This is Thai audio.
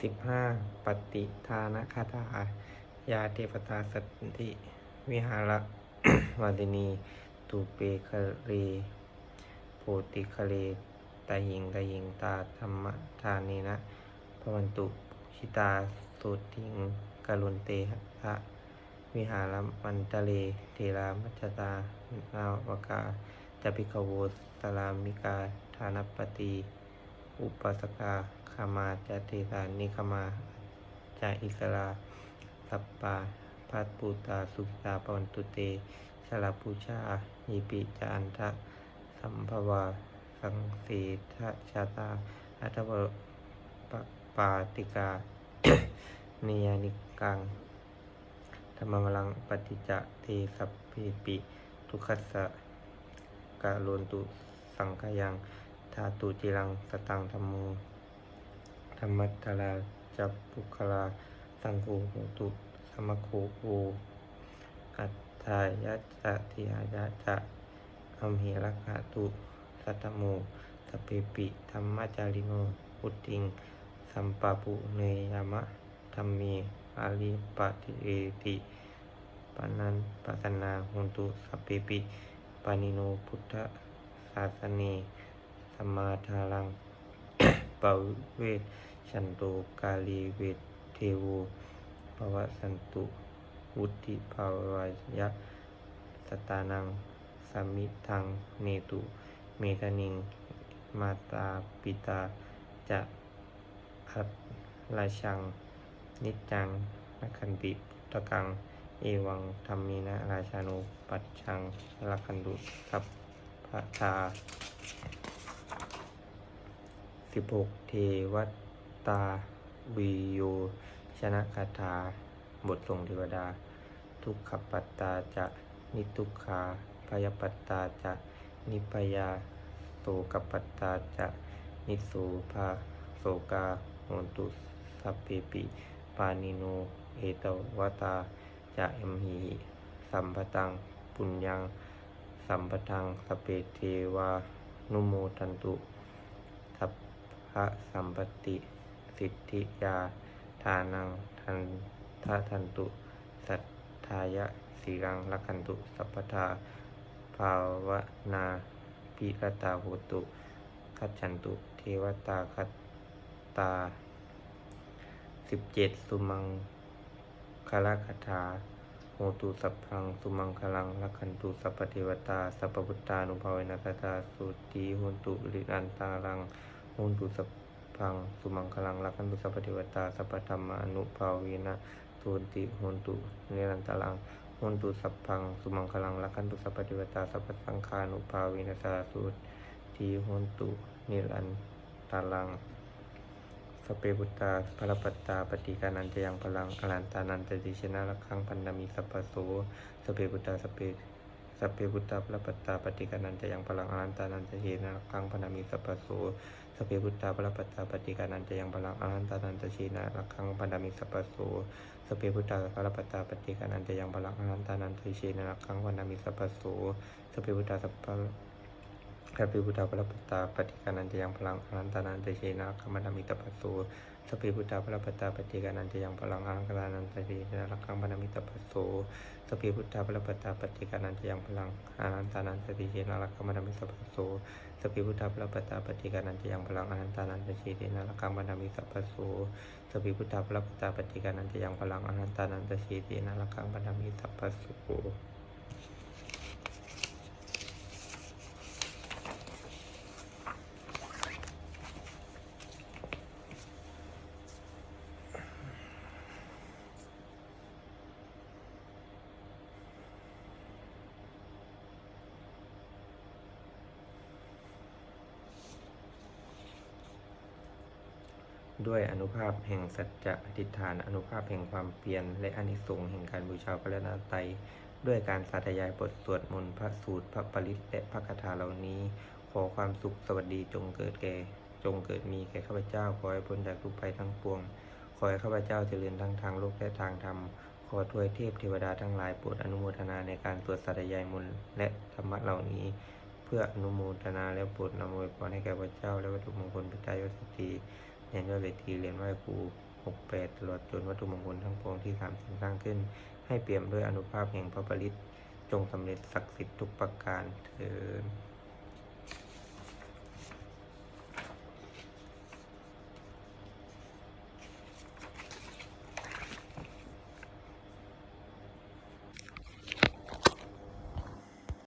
สิบห้าปฏิทานคาถายาเทปตาสันติวิหารวาดินีตูเปคเรโพติคเลตาหิงตาหิงตาธรรมทานีนะพวันตุชิตาสุทิงกรุณเตหะวิหารมันตะเลเทรามัจตานาวกาจะพิกโวสลามิกาทานปฏิ อุปสกาคามาจเทสานิคมาจาอิสราสัปปาพัตปูตาสุขตาปวันตุเตสลาปูชายิปิจาอันทะสัมภวาสังสีทะชาตาอัตวปปาติกานิยานิกังธรรมมลังปฏิจจเทสัพเพปิ ทุกขัสสะกะโลนตุสังขยังาตุจิรังสตังธรรมโมธรรมัตตลาจับปุคลาสังโฆโหตุสมโคโออัตถายะจะทิยายะจะอัมเหรักขาตุสัตโมสเปปิธรรมจาริโนพุติง สัมปะปุเนยามะธรรมีอาลิปติเอติปนันปัสนาหุนตุสเปปิปานิโนพุทธศาสเน สมมาทารังปะเวทชันโตกาลีเวทเทโวปวสันตุวุติภาวายะสตานังสมิทังเนตุเมธนิงมาตาปิตาจะอัตราชัง นิจังนักขันติพุทธกัง เอวังธรรมีนะราชานุปัจชังลักขันตุสัพพะทา สิบหกเทวตาวิโยชนะคาถา บททรงเทวดา ทุกขปัตตาจะ นิทุกขาพยปัตตาจะ นิพยาโสกปัตตาจะ นิโสภาโสกาโหนตุสัพเพปิปานิโนเอตวตาจะเอมหีสัมปตังปุญญัง สัมปทังสเปเทวานุโมทันตุ ระสัมปติสิทธิยาทานังทันทาทันตุ สัทธายะสีรังลักขันตุ สัพพทาภาวนาปิรตาโหตุคัจฉันตุเทวตาคัตตาสิบเจ็ดสุมังคลคาถาโหตุสัพพัง สุมังคลังลักขันตุสัพพเทวตา สัพพพุทธานุภาเวนัสตาสุตีโหนตุลิอันตารัง หนตุสัพพัง สุมังคลังลักขันตุสัพพเทวตา สัพพธรรมานุภาเวนะสุนติโหนตุเนรันตารังโหนตุสัพพัง สุมังคลังลักขันตุสัพพเทวตา สัพพสังฆานุภาเวนัสตาสุตีโหนตุเนรันตารังสเปบุตาพระปัตตาปฏิการนันจะยังพลังอรันตานันตติชนะละคังพันธมิสัพพโสสเปบุตตาสเป สเปบุทธาพระปัตตาปฏิการนันจะยังพลังอรันตานันตเชนะละคังพันามิสัพพโสสเปบุตตาพระปัตตาปฏิการนันจะยังพลังอรันตานันตเชนะละคังพันามิสัพพโสสเปบุตตาพระปัตตาปฏิการนันจะยังพลังอรันตานันตเชนะละคังพันามิสัพพโสสเปบุตตาสัพ พข้าพพุทธาพระปัตตาปฏิการนันจะยังพลังอนันตานันตเชนะขมันมิตปัสสุสพเพพุทธาพระปัตตาปฏิการนันจะยังพลังอนังคานันตเชนะรักขังมันมิตปัสสุสพเพพุทธาพระปัตตาปฏิการนันจะยังพลังอนันตานันตเชนะรักขังมันมิตปัสสุสพเพพุทธาพระปัตตาปฏิการนันจะยังพลังอนันตานันตเชนะรักขังมันมิตปัสสุสพเพพุทธาพระปัตตาปฏิการนันจะยังพลังอนันตานันตเชนะรักขังมันมิตปัสสุ ด้วยอนุภาพแห่งสัจจะอธิษฐาน อนุภาพแห่งความเพียรและอานิสงส์แห่งการบูชาพระรัตนตรัยด้วยการสาธยายบทสวดมนต์พระสูตรพระปริตและพระคาถาเหล่านี้ ขอความสุขสวัสดีจงเกิดแก่ จงเกิดมีแก่ข้าพเจ้าขอให้พ้นจากทุกภัยทั้งปวง ขอให้ข้าพเจ้าเจริญทั้งทางโลกและทางธรรมขอทวยเทพเทวดาทั้งหลายโปรดอนุโมทนาในการสวดสาธยายมนต์และธรรมะเหล่านี้ เพื่ออนุโมทนาและโปรดนำอวยพรให้แก่พระเจ้า และวัตถุมงคลพิทายศตี เรียนยอดเวทีเรียนไหว้ครูหกแปดตลอดจนวัตถุมงคลทั้งปวงที่สามสิ่งสร้างขึ้น ให้เปี่ยมด้วยอนุภาพแห่งพระปริตจงสำเร็จศักดิ์สิทธิ์ทุกประการเถิด